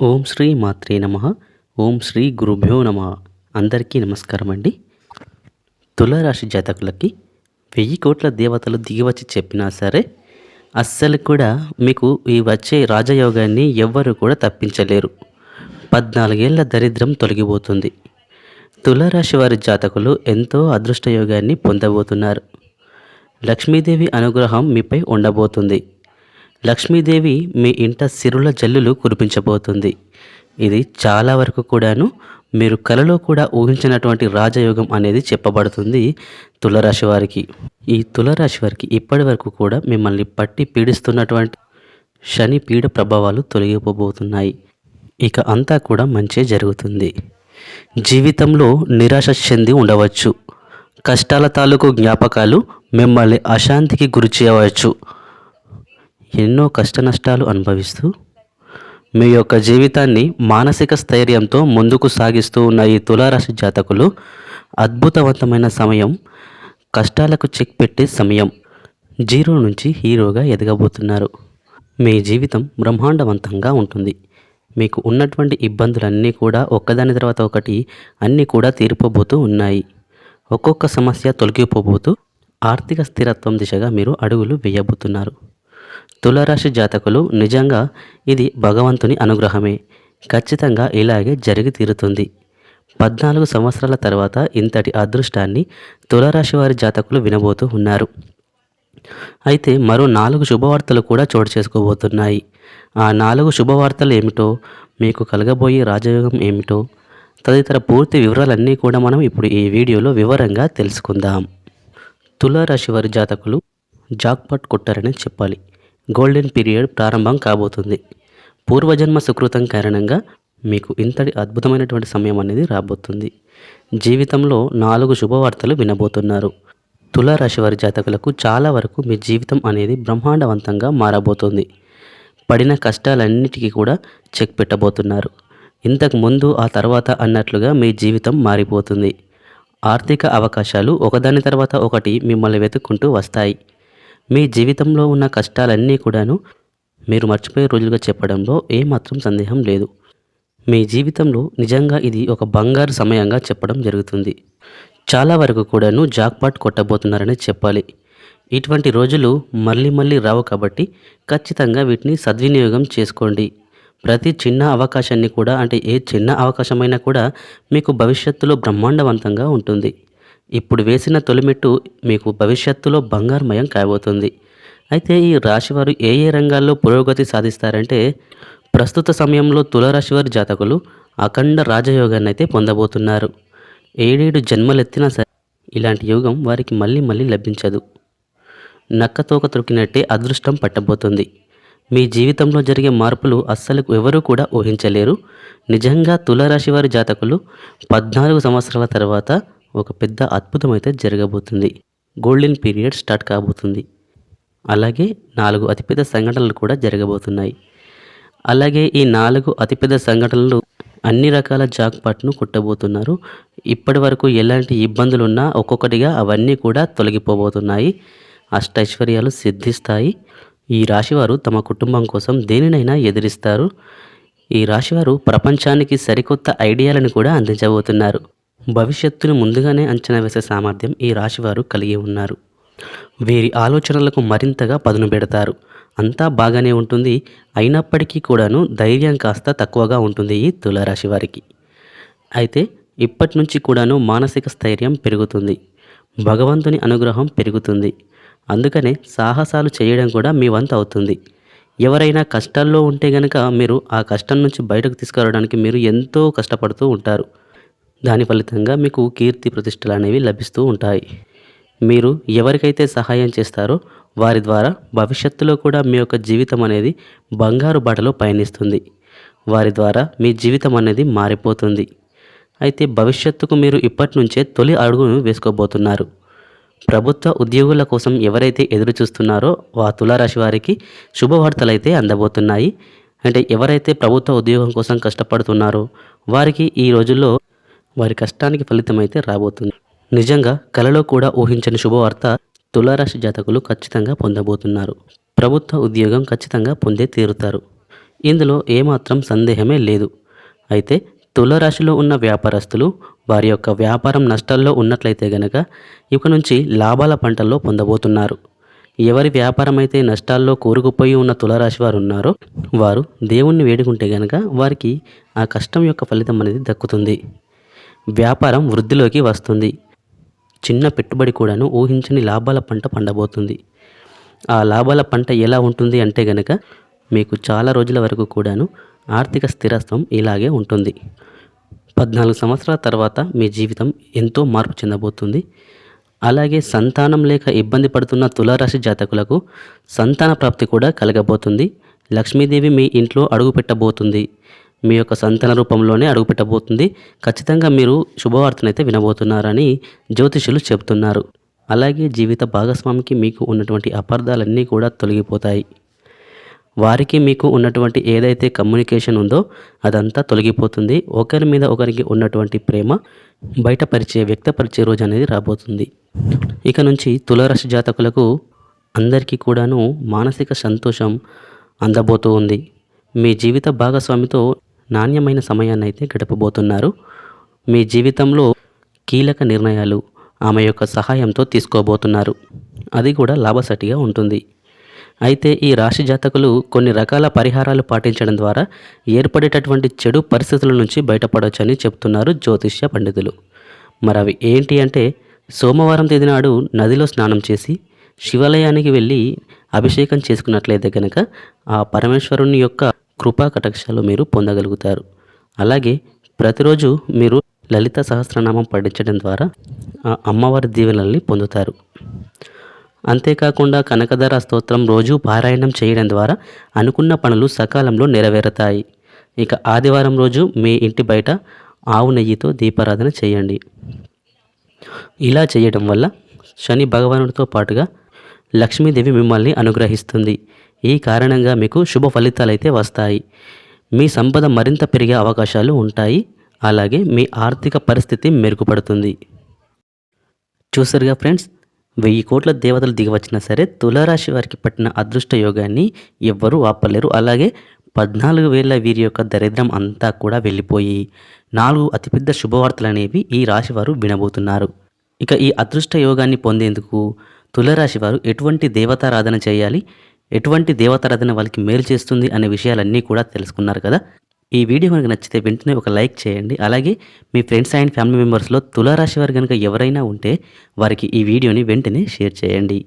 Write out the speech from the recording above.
ఓం శ్రీ మాత్రే నమ. ఓం శ్రీ గురుభ్యో నమ. అందరికీ నమస్కారం అండి. తులారాశి జాతకులకి వెయ్యి కోట్ల దేవతలు దిగివచ్చి చెప్పినా సరే అస్సలు కూడా మీకు ఈ వచ్చే రాజయోగాన్ని ఎవ్వరూ కూడా తప్పించలేరు. పద్నాలుగేళ్ళ దరిద్రం తొలగిపోతుంది. తులారాశి వారి జాతకులు ఎంతో అదృష్టయోగాన్ని పొందబోతున్నారు. లక్ష్మీదేవి అనుగ్రహం మీపై ఉండబోతుంది. లక్ష్మీదేవి మీ ఇంట సిరుల జల్లులు కురిపించబోతుంది. ఇది చాలా వరకు కూడాను మీరు కలలో కూడా ఊహించినటువంటి రాజయోగం అనేది చెప్పబడుతుంది తులరాశి వారికి. ఈ తులరాశి వారికి ఇప్పటి వరకు కూడా మిమ్మల్ని పట్టి పీడిస్తున్నటువంటి శని పీడ ప్రభావాలు తొలగిపోబోతున్నాయి. ఇక అంతా కూడా మంచి జరుగుతుంది. జీవితంలో నిరాశ చెంది ఉండవచ్చు. కష్టాల తాలూకు జ్ఞాపకాలు మిమ్మల్ని అశాంతికి గురి చేయవచ్చు. ఎన్నో కష్ట నష్టాలు అనుభవిస్తూ మీ యొక్క జీవితాన్ని మానసిక స్థైర్యంతో ముందుకు సాగిస్తూ ఉన్న ఈ తులారాశి జాతకులు అద్భుతవంతమైన సమయం కష్టాలకు చెక్ పెట్టే సమయం. జీరో నుంచి హీరోగా ఎదగబోతున్నారు. మీ జీవితం బ్రహ్మాండవంతంగా ఉంటుంది. మీకు ఉన్నటువంటి ఇబ్బందులన్నీ కూడా ఒక్కదాని తర్వాత ఒకటి అన్నీ కూడా తీరిపోబోతూ ఉన్నాయి. ఒక్కొక్క సమస్య తొలగిపోబోతూ ఆర్థిక స్థిరత్వం దిశగా మీరు అడుగులు వేయబోతున్నారు. తులారాశి జాతకులు నిజంగా ఇది భగవంతుని అనుగ్రహమే. ఖచ్చితంగా ఇలాగే జరిగి తీరుతుంది. పద్నాలుగు సంవత్సరాల తర్వాత ఇంతటి అదృష్టాన్ని తులారాశి వారి జాతకులు వినబోతూ ఉన్నారు. అయితే మరో నాలుగు శుభవార్తలు కూడా చోటు చేసుకోబోతున్నాయి. ఆ నాలుగు శుభవార్తలు ఏమిటో మీకు కలగబోయే రాజయోగం ఏమిటో తదితర పూర్తి వివరాలన్నీ కూడా మనం ఇప్పుడు ఈ వీడియోలో వివరంగా తెలుసుకుందాం. తులారాశి వారి జాతకులు జాక్పాట్ కొట్టారని చెప్పాలి. గోల్డెన్ పీరియడ్ ప్రారంభం కాబోతుంది. పూర్వజన్మ సుకృతం కారణంగా మీకు ఇంతటి అద్భుతమైనటువంటి సమయం అనేది రాబోతుంది. జీవితంలో నాలుగు శుభవార్తలు వినబోతున్నారు. తులారాశి వారి జాతకులకు చాలా వరకు మీ జీవితం అనేది బ్రహ్మాండవంతంగా మారబోతుంది. పడిన కష్టాలన్నిటికీ కూడా చెక్ పెట్టబోతున్నారు. ఇంతకు ముందు ఆ తర్వాత అన్నట్లుగా మీ జీవితం మారిపోతుంది. ఆర్థిక అవకాశాలు ఒకదాని తర్వాత ఒకటి మిమ్మల్ని వెతుక్కుంటూ వస్తాయి. మీ జీవితంలో ఉన్న కష్టాలన్నీ కూడాను మీరు మర్చిపోయే రోజులుగా చెప్పడంలో ఏమాత్రం సందేహం లేదు. మీ జీవితంలో నిజంగా ఇది ఒక బంగారు సమయంగా చెప్పడం జరుగుతుంది. చాలా వరకు కూడాను జాక్పాట్ కొట్టబోతున్నారని చెప్పాలి. ఇటువంటి రోజులు మళ్ళీ మళ్ళీ రావు కాబట్టి ఖచ్చితంగా వీటిని సద్వినియోగం చేసుకోండి. ప్రతి చిన్న అవకాశాన్ని కూడా అంటే ఏ చిన్న అవకాశమైనా కూడా మీకు భవిష్యత్తులో బ్రహ్మాండవంతంగా ఉంటుంది. ఇప్పుడు వేసిన తొలిమెట్టు మీకు భవిష్యత్తులో బంగారుమయం కాబోతుంది. అయితే ఈ రాశివారు ఏ ఏ రంగాల్లో పురోగతి సాధిస్తారంటే ప్రస్తుత సమయంలో తులరాశివారి జాతకులు అఖండ రాజయోగాన్ని అయితే పొందబోతున్నారు. ఏడేడు జన్మలెత్తినా సరే ఇలాంటి యోగం వారికి మళ్ళీ మళ్ళీ లభించదు. నక్కతోక తొక్కినట్టే అదృష్టం పట్టబోతుంది. మీ జీవితంలో జరిగే మార్పులు అస్సలు ఎవరూ కూడా ఊహించలేరు. నిజంగా తులారాశి వారి జాతకులు పద్నాలుగు సంవత్సరాల తర్వాత ఒక పెద్ద అద్భుతం అయితే జరగబోతుంది. గోల్డెన్ పీరియడ్ స్టార్ట్ కాబోతుంది. అలాగే నాలుగు అతిపెద్ద సంఘటనలు కూడా జరగబోతున్నాయి. అలాగే ఈ నాలుగు అతిపెద్ద సంఘటనలు అన్ని రకాల జాక్పాట్ను కొట్టబోతున్నారు. ఇప్పటి వరకు ఎలాంటి ఇబ్బందులు ఉన్నా ఒక్కొక్కటిగా అవన్నీ కూడా తొలగిపోబోతున్నాయి. అష్టైశ్వర్యాలు సిద్ధిస్తాయి. ఈ రాశివారు తమ కుటుంబం కోసం దేనినైనా ఎదిరిస్తారు. ఈ రాశివారు ప్రపంచానికి సరికొత్త ఐడియాలను కూడా అందించబోతున్నారు. భవిష్యత్తును ముందుగానే అంచనా వేసే సామర్థ్యం ఈ రాశివారు కలిగి ఉన్నారు. వీరి ఆలోచనలకు మరింతగా పదును పెడతారు. అంతా బాగానే ఉంటుంది. అయినప్పటికీ కూడాను ధైర్యం కాస్త తక్కువగా ఉంటుంది ఈ తులారాశి వారికి. అయితే ఇప్పటి నుంచి కూడాను మానసిక స్థైర్యం పెరుగుతుంది. భగవంతుని అనుగ్రహం పెరుగుతుంది. అందుకనే సాహసాలు చేయడం కూడా మీ వంతు అవుతుంది. ఎవరైనా కష్టాల్లో ఉంటే గనక మీరు ఆ కష్టం నుంచి బయటకు తీసుకురావడానికి మీరు ఎంతో కష్టపడుతూ ఉంటారు. దాని ఫలితంగా మీకు కీర్తి ప్రతిష్టలు అనేవి లభిస్తూ ఉంటాయి. మీరు ఎవరికైతే సహాయం చేస్తారో వారి ద్వారా భవిష్యత్తులో కూడా మీ యొక్క జీవితం అనేది బంగారు బాటలో పయనిస్తుంది. వారి ద్వారా మీ జీవితం అనేది మారిపోతుంది. అయితే భవిష్యత్తుకు మీరు ఇప్పటి నుంచే తొలి అడుగును వేసుకోబోతున్నారు. ప్రభుత్వ ఉద్యోగుల కోసం ఎవరైతే ఎదురు చూస్తున్నారో ఆ తులారాశి వారికి శుభవార్తలు అయితే అందబోతున్నాయి. అంటే ఎవరైతే ప్రభుత్వ ఉద్యోగం కోసం కష్టపడుతున్నారో వారికి ఈ రోజుల్లో వారి కష్టానికి ఫలితం అయితే రాబోతుంది. నిజంగా కలలో కూడా ఊహించని శుభవార్త తులారాశి జాతకులు ఖచ్చితంగా పొందబోతున్నారు. ప్రభుత్వ ఉద్యోగం ఖచ్చితంగా పొందే తీరుతారు. ఇందులో ఏమాత్రం సందేహమే లేదు. అయితే తులరాశిలో ఉన్న వ్యాపారస్తులు వారి యొక్క వ్యాపారం నష్టాల్లో ఉన్నట్లయితే గనక ఇక నుంచి లాభాల పంటల్లో పొందబోతున్నారు. ఎవరి వ్యాపారం అయితే నష్టాల్లో కూరుకుపోయి ఉన్న తులరాశి వారు ఉన్నారో వారు దేవుణ్ణి వేడుకుంటే గనక వారికి ఆ కష్టం యొక్క ఫలితం అనేది దక్కుతుంది. వ్యాపారం వృద్ధిలోకి వస్తుంది. చిన్న పెట్టుబడి కూడాను ఊహించని లాభాల పంట పండబోతుంది. ఆ లాభాల పంట ఎలా ఉంటుంది అంటే గనక మీకు చాలా రోజుల వరకు కూడాను ఆర్థిక స్థిరత్వం ఇలాగే ఉంటుంది. పద్నాలుగు సంవత్సరాల తర్వాత మీ జీవితం ఎంతో మార్పు చెందబోతుంది. అలాగే సంతానం లేక ఇబ్బంది పడుతున్న తులారాశి జాతకులకు సంతాన ప్రాప్తి కూడా కలగబోతుంది. లక్ష్మీదేవి మీ ఇంట్లో అడుగు పెట్టబోతుంది. మీ యొక్క సంతాన రూపంలోనే అడుగుపెట్టబోతుంది. ఖచ్చితంగా మీరు శుభవార్తనైతే వినబోతున్నారని జ్యోతిషులు చెబుతున్నారు. అలాగే జీవిత భాగస్వామికి మీకు ఉన్నటువంటి అపార్థాలన్నీ కూడా తొలగిపోతాయి. వారికి మీకు ఉన్నటువంటి ఏదైతే కమ్యూనికేషన్ ఉందో అదంతా తొలగిపోతుంది. ఒకరి మీద ఒకరికి ఉన్నటువంటి ప్రేమ బయటపరిచే వ్యక్తపరిచే రోజు అనేది రాబోతుంది. ఇక నుంచి తులారాశి జాతకులకు అందరికీ కూడాను మానసిక సంతోషం అందబోతూ ఉంది. మీ జీవిత భాగస్వామితో నాణ్యమైన సమయాన్ని అయితే గడపబోతున్నారు. మీ జీవితంలో కీలక నిర్ణయాలు ఆమె యొక్క సహాయంతో తీసుకోబోతున్నారు. అది కూడా లాభసటిగా ఉంటుంది. అయితే ఈ రాశి జాతకులు కొన్ని రకాల పరిహారాలు పాటించడం ద్వారా ఏర్పడేటటువంటి చెడు పరిస్థితుల నుంచి బయటపడవచ్చని చెప్తున్నారు జ్యోతిష్య పండితులు. మరి అవి ఏంటి అంటే సోమవారం తేదీ నాడు నదిలో స్నానం చేసి శివాలయానికి వెళ్ళి అభిషేకం చేసుకున్నట్లయితే కనుక ఆ పరమేశ్వరుని యొక్క కృపా కటాక్షాలు మీరు పొందగలుగుతారు. అలాగే ప్రతిరోజు మీరు లలిత సహస్రనామం పఠించడం ద్వారా ఆ అమ్మవారి దీవెనల్ని పొందుతారు. అంతేకాకుండా కనకధర స్తోత్రం రోజు పారాయణం చేయడం ద్వారా అనుకున్న పనులు సకాలంలో నెరవేరుతాయి. ఇక ఆదివారం రోజు మీ ఇంటి బయట ఆవు నెయ్యితో దీపారాధన చేయండి. ఇలా చేయడం వల్ల శని భగవానుడితో పాటుగా లక్ష్మీదేవి మిమ్మల్ని అనుగ్రహిస్తుంది. ఈ కారణంగా మీకు శుభ ఫలితాలు అయితే వస్తాయి. మీ సంపద మరింత పెరిగే అవకాశాలు ఉంటాయి. అలాగే మీ ఆర్థిక పరిస్థితి మెరుగుపడుతుంది. చూసారుగా ఫ్రెండ్స్ వెయ్యి కోట్ల దేవతలు దిగవచ్చినా సరే తులారాశి వారికి పట్టిన అదృష్ట యోగాన్ని ఎవ్వరూ ఆపలేరు. అలాగే పద్నాలుగు వేల వీరి యొక్క దరిద్రం అంతా కూడా వెళ్ళిపోయి నాలుగు అతిపెద్ద శుభవార్తలు అనేవి ఈ రాశి వారు వినబోతున్నారు. ఇక ఈ అదృష్ట యోగాన్ని పొందేందుకు తులరాశి వారు ఎటువంటి దేవతారాధన చేయాలి? ఎటువంటి దేవతారాధన వాళ్ళకి మేలు చేస్తుంది అనే విషయాలన్నీ కూడా తెలుసుకున్నారు కదా. ఈ వీడియో కనుక నచ్చితే వెంటనే ఒక లైక్ చేయండి. అలాగే మీ ఫ్రెండ్స్ అండ్ ఫ్యామిలీ మెంబర్స్లో తులారాశి వారు కనుక ఎవరైనా ఉంటే వారికి ఈ వీడియోని వెంటనే షేర్ చేయండి.